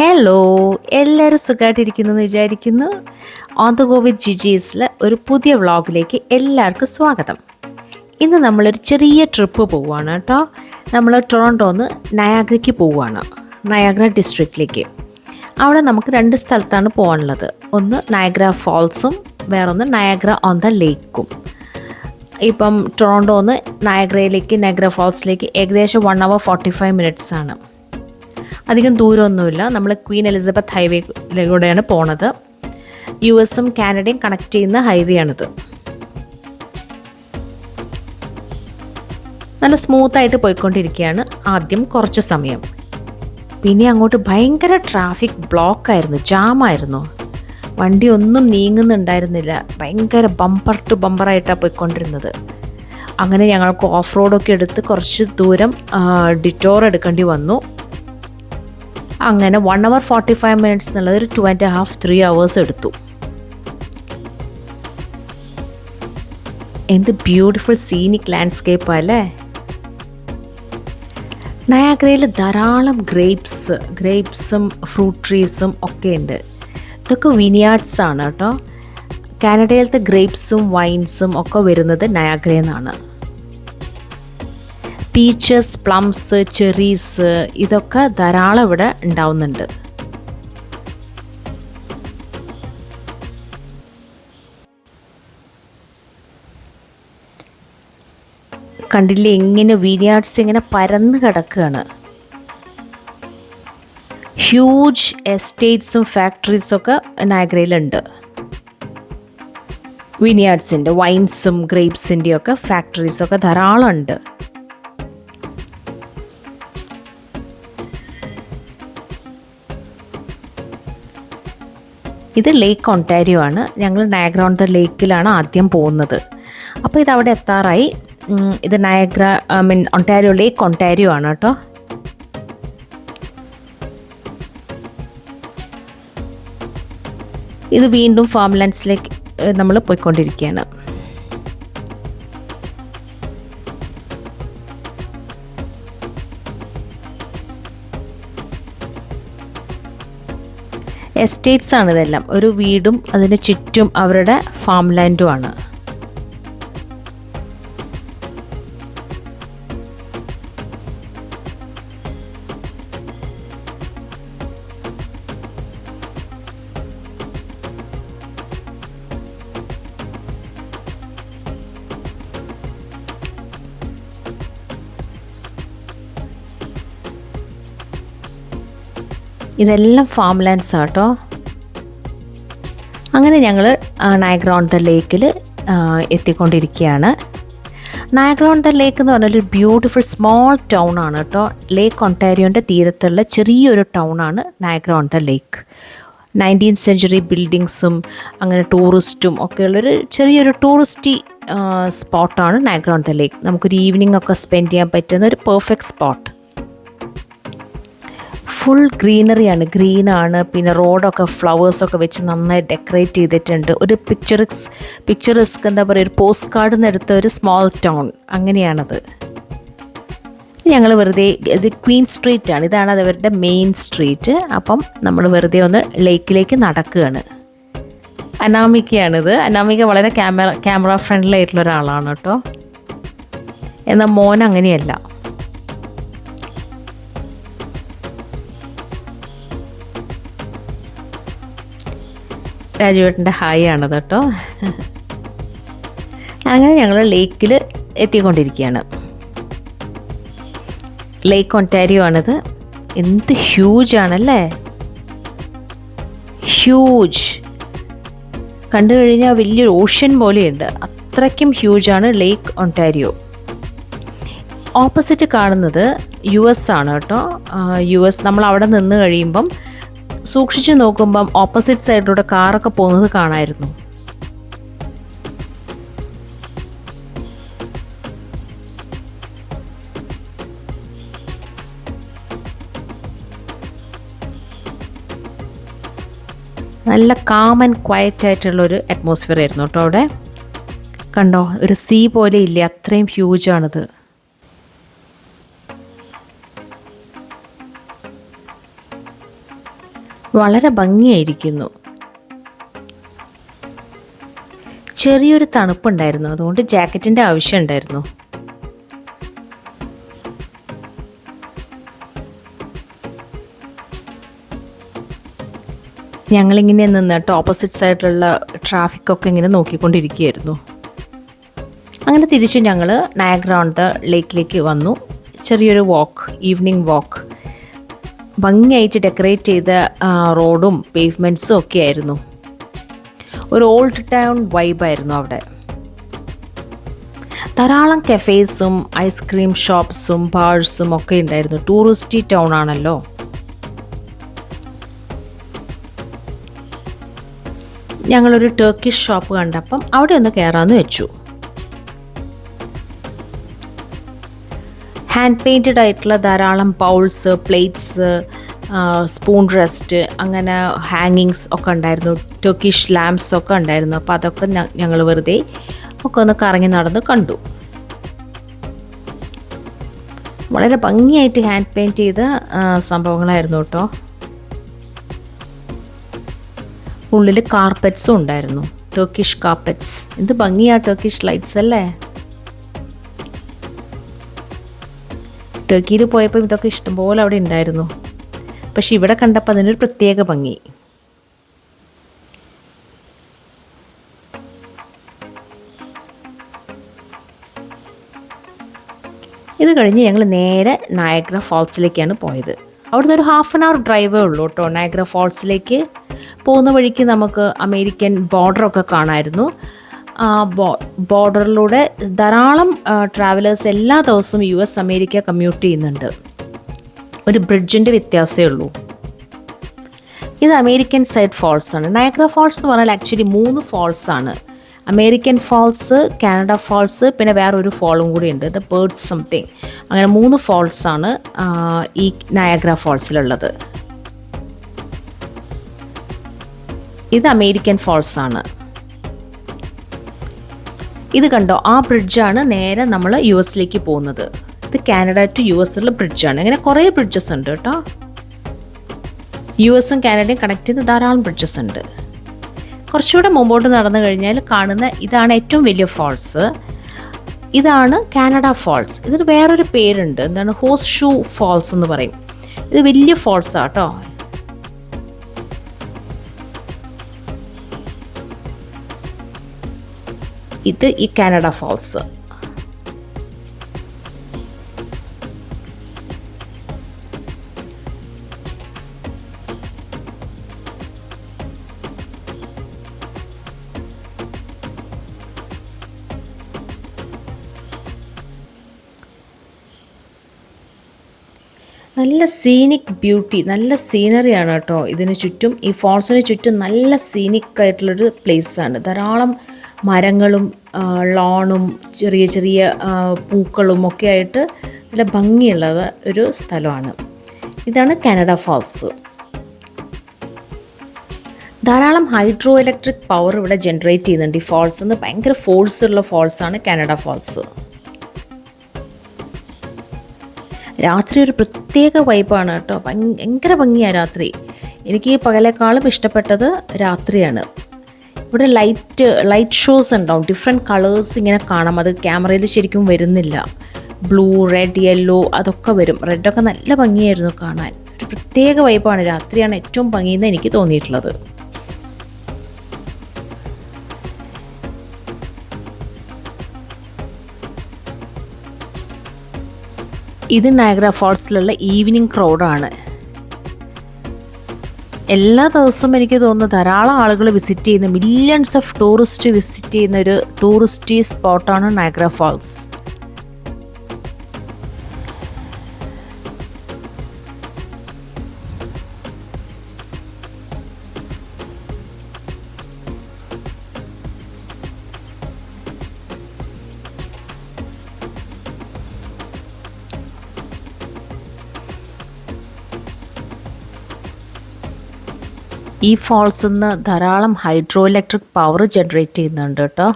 Hello എല്ലാവരും സുഖമായിട്ടിരിക്കുന്നു എന്ന് വിചാരിക്കുന്നു. ഓൺ ദ ഗോ വിത്ത് ജിജീസിൽ ഒരു പുതിയ വ്ളോഗിലേക്ക് എല്ലാവർക്കും സ്വാഗതം. ഇന്ന് നമ്മളൊരു ചെറിയ ട്രിപ്പ് പോവുകയാണ് കേട്ടോ. നമ്മൾ ടൊറോണ്ടോന്ന് നയാഗ്രയ്ക്ക് പോവുകയാണ് നയാഗ്ര ഡിസ്ട്രിക്റ്റിലേക്ക്. അവിടെ നമുക്ക് രണ്ട് സ്ഥലത്താണ് പോകാനുള്ളത് ഒന്ന് നയഗ്ര ഫാൾസും വേറൊന്ന് നയഗ്ര ഓൺ ദ ലേക്കും. ഇപ്പം ടൊറോണ്ടോന്ന് നയഗ്രയിലേക്ക് നയഗ്ര ഫോൾസിലേക്ക് ഏകദേശം one hour forty five minutes ആണ്. അധികം ദൂരമൊന്നുമില്ല. നമ്മൾ ക്വീൻ എലിസബത്ത് ഹൈവേയിലൂടെയാണ് പോണത്. യു എസും കാനഡയും കണക്ട് ചെയ്യുന്ന ഹൈവേ ആണിത്. നല്ല സ്മൂത്തായിട്ട് പോയിക്കൊണ്ടിരിക്കുകയാണ് ആദ്യം കുറച്ച് സമയം. പിന്നെ അങ്ങോട്ട് ഭയങ്കര ട്രാഫിക് ബ്ലോക്കായിരുന്നു ജാമായിരുന്നു വണ്ടി ഒന്നും നീങ്ങുന്നുണ്ടായിരുന്നില്ല. ഭയങ്കര ബമ്പർ ടു ബമ്പറായിട്ടാണ് പോയിക്കൊണ്ടിരുന്നത്. അങ്ങനെ ഞങ്ങൾക്ക് ഓഫ് റോഡൊക്കെ എടുത്ത് കുറച്ച് ദൂരം ഡിറ്റോർ എടുക്കേണ്ടി വന്നു. അങ്ങനെ one hour forty five minutes എന്നുള്ളത് ഒരു two and half three hours എടുത്തു. എന്ത് ബ്യൂട്ടിഫുൾ സീനിക് ലാൻഡ്സ്കേപ്പ് അല്ലേ? നയാഗ്രയിൽ ധാരാളം ഗ്രേപ്സ് ഗ്രേപ്സും ഫ്രൂട്ട് ട്രീസും ഒക്കെ ഉണ്ട്. ഇതൊക്കെ വിനിയാർഡ്സ് ആണ് കേട്ടോ. കാനഡയിലത്തെ ഗ്രേപ്സും വൈൻസും ഒക്കെ വരുന്നത് നയാഗ്രയിൽ നിന്നാണ്. പീച്ചസ് പ്ലംസ് ചെറീസ് ഇതൊക്കെ ധാരാളം ഇവിടെ ഉണ്ടാവുന്നുണ്ട്. കണ്ടില്ലേ എങ്ങനെ വിനിയാർഡ്സ് ഇങ്ങനെ പരന്ന് കിടക്കുകയാണ്. ഹ്യൂജ് എസ്റ്റേറ്റ്സും ഫാക്ടറീസും ഒക്കെ നയഗ്രയിലുണ്ട് വിനിയാർഡ്സിന്റെ വൈൻസും ഗ്രേപ്സിന്റെയും ഒക്കെ ഫാക്ടറീസൊക്കെ ധാരാളം ഉണ്ട്. ഇത് ലേക്ക് ഒണ്ടാരിയോ ആണ്. ഞങ്ങൾ നയഗ്ര ഓൺ ദ ലേക്കിലാണ് ആദ്യം പോകുന്നത്. അപ്പോൾ ഇത് അവിടെ എത്താറായി. ഇത് Niagara I mean Ontario lake Ontario ആണ് കേട്ടോ. ഇത് വീണ്ടും ഫാം ലാൻഡ്സിലേക്ക് നമ്മൾ പോയിക്കൊണ്ടിരിക്കുകയാണ്. എസ്റ്റേറ്റ്സ് ആണ് ഇതെല്ലാം. ഒരു വീടും അതിന് ചുറ്റും അവരുടെ ഫാം ലാൻഡും ആണ്. ഇതെല്ലാം ഫാം ലാൻഡ്സ് ആട്ടോ. അങ്ങനെ ഞങ്ങൾ നയഗ്ര ഓൺ ദ ലേക്കിൽ എത്തിക്കൊണ്ടിരിക്കുകയാണ്. നയഗ്ര ഓൺ ദ ലേക്ക് എന്ന് പറഞ്ഞാൽ ഒരു ബ്യൂട്ടിഫുൾ സ്മോൾ ടൗൺ ആണ് കേട്ടോ ലേക്ക് ഒണ്ടാരിയോന്റെ തീരത്തുള്ള ചെറിയൊരു ടൗൺ ആണ് Niagara on the lake nineteen century ബിൽഡിങ്സും അങ്ങനെ ടൂറിസ്റ്റും ഒക്കെയുള്ളൊരു ചെറിയൊരു ടൂറിസ്റ്റി സ്പോട്ടാണ് നയഗ്ര ദ ലേക്ക് നമുക്കൊരു ഈവനിങ് ഒക്കെ സ്പെൻഡ് ചെയ്യാൻ പറ്റുന്ന ഒരു പെർഫെക്റ്റ് സ്പോട്ട് ഫുൾ ഗ്രീനറിയാണ് ഗ്രീനാണ് പിന്നെ റോഡൊക്കെ ഫ്ലവേഴ്സൊക്കെ വെച്ച് നന്നായി ഡെക്കറേറ്റ് ചെയ്തിട്ടുണ്ട്. ഒരു പിക്ചറിക്സ് പിക്ചറിസ്ക് എന്താ പറയുക ഒരു പോസ്റ്റ് കാർഡ് നിന്നെടുത്ത ഒരു സ്മോൾ ടൗൺ അങ്ങനെയാണത്. ഞങ്ങൾ വെറുതെ ഇത് ക്വീൻ സ്ട്രീറ്റ് ആണ്. ഇതാണ് അവരുടെ മെയിൻ സ്ട്രീറ്റ് അപ്പം നമ്മൾ വെറുതെ ഒന്ന് ലേക്കിലേക്ക് നടക്കുകയാണ്. അനാമികയാണിത്. അനാമിക വളരെ ക്യാമറ ക്യാമറ ഫ്രണ്ട്ലി ആയിട്ടുള്ള ഒരാളാണ് കേട്ടോ. എന്നാൽ മോൻ അങ്ങനെയല്ല. രാജുവേട്ടന്റെ ഹായ് ആണത് കേട്ടോ. അങ്ങനെ ഞങ്ങൾ ലേക്കിൽ എത്തിക്കൊണ്ടിരിക്കുകയാണ്. ലേക്ക് ഒന്റാരിയോ ആണിത്. എന്ത് ഹ്യൂജ് ആണല്ലേ? ഹ്യൂജ് കണ്ടു കഴിഞ്ഞാൽ വലിയൊരു ഓഷ്യൻ പോലെയുണ്ട്. അത്രയ്ക്കും ഹ്യൂജാണ് ലേക്ക് ഒന്റാരിയോ ഓപ്പോസിറ്റ് കാണുന്നത് യു എസ് ആണ് കേട്ടോ. യു എസ് നമ്മൾ അവിടെ നിന്ന് കഴിയുമ്പം സൂക്ഷിച്ച് നോക്കുമ്പം ഓപ്പോസിറ്റ് സൈഡിലൂടെ കാറൊക്കെ പോകുന്നത് കാണായിരുന്നു. നല്ല കാം ആൻഡ് ക്വയറ്റ് ആയിട്ടുള്ളൊരു അറ്റ്മോസ്ഫിയർ ആയിരുന്നു കേട്ടോ അവിടെ. കണ്ടോ ഒരു സീ പോലെ ഇല്ലേ? അത്രയും ഹ്യൂജ് വളരെ ഭംഗിയായിരിക്കുന്നു. ചെറിയൊരു തണുപ്പുണ്ടായിരുന്നു. അതുകൊണ്ട് ജാക്കറ്റിന്റെ ആവശ്യം ഉണ്ടായിരുന്നു. ഞങ്ങളിങ്ങനെ നിന്നിട്ട് ഓപ്പോസിറ്റ് സൈഡിലുള്ള ട്രാഫിക്കൊക്കെ ഇങ്ങനെ നോക്കിക്കൊണ്ടിരിക്കുകയായിരുന്നു. അങ്ങനെ തിരിച്ച് ഞങ്ങൾ നയഗ്രൗണ്ട് ദ ലേക്കിലേക്ക് വന്നു. ചെറിയൊരു വാക്ക് ഈവനിങ് വാക്ക് ഭംഗിയായിട്ട് ഡെക്കറേറ്റ് ചെയ്ത റോഡും പേവ്മെന്റ്സും ഒക്കെ ആയിരുന്നു. ഒരു ഓൾഡ് ടൗൺ വൈബായിരുന്നു അവിടെ. ധാരാളം കഫേസും ഐസ്ക്രീം ഷോപ്സും ബാഴ്സും ഒക്കെ ഉണ്ടായിരുന്നു. ടൂറിസ്റ്റി ടൗൺ ആണല്ലോ. ഞങ്ങളൊരു ടർക്കിഷ് ഷോപ്പ് കണ്ടപ്പം അവിടെ ഒന്ന് കയറാമെന്ന് വെച്ചു. ഹാൻഡ് പെയിന്റഡ് ആയിട്ടുള്ള ധാരാളം ബൗൾസ് പ്ലേറ്റ്സ് സ്പൂൺ റെസ്റ്റ് അങ്ങനെ ഹാങ്ങിങ്സ് ഒക്കെ ഉണ്ടായിരുന്നു. ടർക്കിഷ് ലാംപ്സ് ഒക്കെ ഉണ്ടായിരുന്നു. അപ്പോൾ അതൊക്കെ ഞങ്ങൾ വെറുതെ ഒക്കെ ഒന്ന് കറങ്ങി നടന്ന് കണ്ടു. വളരെ ഭംഗിയായിട്ട് ഹാൻഡ് പെയിന്റ് ചെയ്ത സംഭവങ്ങളായിരുന്നു കേട്ടോ. ഉള്ളിൽ കാർപ്പറ്റ്സും ഉണ്ടായിരുന്നു. ടർക്കിഷ് കാർപ്പറ്റ്സ് എന്ത് ഭംഗിയാണ് ടർക്കിഷ് ലൈറ്റ്സ് അല്ലേ? ടർക്കിയിൽ പോയപ്പോൾ ഇതൊക്കെ ഇഷ്ടംപോലെ അവിടെ ഉണ്ടായിരുന്നു. പക്ഷെ ഇവിടെ കണ്ടപ്പോൾ അതിനൊരു പ്രത്യേക ഭംഗി. ഇത് കഴിഞ്ഞ് ഞങ്ങൾ നേരെ നായഗ്ര ഫാൾസിലേക്കാണ് പോയത്. അവിടുന്ന് ഒരു ഹാഫ് ആൻ അവർ ഡ്രൈവേ ഉള്ളൂ കേട്ടോ. നയഗ്ര ഫോൾസിലേക്ക് പോകുന്ന വഴിക്ക് നമുക്ക് അമേരിക്കൻ ബോർഡറൊക്കെ ബോ ബോർഡറിലൂടെ ധാരാളം ട്രാവലേഴ്സ് എല്ലാ ദിവസവും യു എസ് അമേരിക്ക കമ്മ്യൂട്ട് ചെയ്യുന്നുണ്ട്. ഒരു ബ്രിഡ്ജിന്റെ വ്യത്യാസമേ ഉള്ളൂ. ഇത് അമേരിക്കൻ സൈഡ് ഫോൾസ് ആണ്. നയഗ്ര ഫോൾസ് എന്ന് പറഞ്ഞാൽ ആക്ച്വലി മൂന്ന് ഫോൾസ് ആണ്. അമേരിക്കൻ ഫോൾസ് കാനഡ ഫോൾസ് പിന്നെ വേറൊരു ഫോളും കൂടി ഉണ്ട്. ദ ബേർഡ് സംതിങ് അങ്ങനെ മൂന്ന് ഫോൾസ് ആണ് ഈ നയഗ്ര ഫോൾസിലുള്ളത് ഇത് അമേരിക്കൻ ഫോൾസ് ആണ്. ഇത് കണ്ടോ? ആ ബ്രിഡ്ജാണ് നേരെ നമ്മൾ യു എസിലേക്ക് പോകുന്നത്. ഇത് കാനഡ ടു യു എസിലുള്ള ബ്രിഡ്ജാണ് ഇങ്ങനെ കുറേ ബ്രിഡ്ജസ് ഉണ്ട് കേട്ടോ. യു എസും കാനഡയും കണക്ട് ചെയ്ത് ധാരാളം ബ്രിഡ്ജസ് ഉണ്ട്. കുറച്ചുകൂടെ മുമ്പോട്ട് നടന്നു കഴിഞ്ഞാൽ കാണുന്ന ഇതാണ് ഏറ്റവും വലിയ ഫോൾസ് ഇതാണ് കാനഡ ഫോൾസ് ഇതിന് വേറൊരു പേരുണ്ട്. എന്താണ്? ഹോസ് ഷൂ ഫോൾസ് എന്ന് പറയും. ഇത് വലിയ ഫോൾസാണ് ആട്ടോ ഇത് ഈ കാനഡ ഫോൾസ്. നല്ല സീനിക് ബ്യൂട്ടി നല്ല സീനറിയാണ് കേട്ടോ. ഇതിന് ചുറ്റും ഈ ഫോൾസിന് ചുറ്റും നല്ല സീനിക് ആയിട്ടുള്ളൊരു പ്ലേസാണ് ധാരാളം മരങ്ങളും ലോണും ചെറിയ ചെറിയ പൂക്കളും ഒക്കെ ആയിട്ട് നല്ല ഭംഗിയുള്ള ഒരു സ്ഥലമാണ്. ഇതാണ് കാനഡ ഫോൾസ്. ധാരാളം ഹൈഡ്രോ ഇലക്ട്രിക് പവർ ഇവിടെ ജനറേറ്റ് ചെയ്യുന്നുണ്ട്. ഈ ഫോൾസ് എന്ന് ഭയങ്കര ഫോഴ്സ് ഉള്ള ആണ് കാനഡ ഫോൾസ്. രാത്രി ഒരു പ്രത്യേക വൈബാണ് കേട്ടോ. ഭയങ്ക- ഭയങ്കര ഭംഗിയാണ് രാത്രി. എനിക്ക് ഈ പകലേക്കാളും ഇഷ്ടപ്പെട്ടത് രാത്രിയാണ്. ഇവിടെ ലൈറ്റ് ലൈറ്റ് ഷോസ് ഉണ്ടാവും. ഡിഫറെന്റ് കളേഴ്സ് ഇങ്ങനെ കാണാം. അത് ക്യാമറയിൽ ശരിക്കും വരുന്നില്ല. ബ്ലൂ റെഡ് യെല്ലോ അതൊക്കെ വരും. റെഡൊക്കെ നല്ല ഭംഗിയായിരുന്നു കാണാൻ. ഒരു പ്രത്യേക വൈബാണ് രാത്രിയാണ് ഏറ്റവും ഭംഗിയെന്ന് എനിക്ക് തോന്നിയിട്ടുള്ളത്. ഇത് നയഗ്ര ഫോൾസിലുള്ള ഈവനിങ് ക്രൗഡാണ് എല്ലാ ദിവസവും എനിക്ക് തോന്നുന്നു ധാരാളം ആളുകൾ വിസിറ്റ് ചെയ്യുന്ന മില്യൺസ് ഓഫ് ടൂറിസ്റ്റ് വിസിറ്റ് ചെയ്യുന്ന ഒരു ടൂറിസ്റ്റ് സ്പോട്ടാണ് നയഗ്ര ഫാൾസ് ഈ ഫോൾസിൽ നിന്ന് ധാരാളം ഹൈഡ്രോ ഇലക്ട്രിക് പവർ ജനറേറ്റ് ചെയ്യുന്നുണ്ട് കേട്ടോ.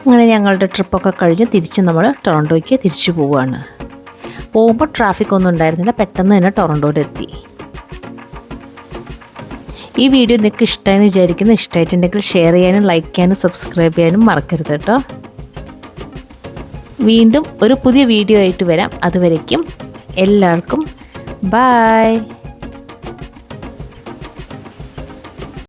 അങ്ങനെ ഞങ്ങളുടെ ട്രിപ്പൊക്കെ കഴിഞ്ഞ് തിരിച്ച് നമ്മൾ ടൊറന്റോയ്ക്ക് തിരിച്ചു പോവുകയാണ് പോകുമ്പോൾ ട്രാഫിക് ഒന്നും ഉണ്ടായിരുന്നില്ല പെട്ടെന്ന് തന്നെ ടൊറന്റോയിലെത്തി ഈ വീഡിയോ നിങ്ങൾക്ക് ഇഷ്ടമായെന്ന് വിചാരിക്കുന്നു. ഇഷ്ടമായിട്ടുണ്ടെങ്കിൽ ഷെയർ ചെയ്യാനും ലൈക്ക് ചെയ്യാനും സബ്സ്ക്രൈബ് ചെയ്യാനും മറക്കരുത് കേട്ടോ. വീണ്ടും ഒരു പുതിയ വീഡിയോ ആയിട്ട് വരാം. അതുവരയ്ക്കും എല്ലാവർക്കും ബായ്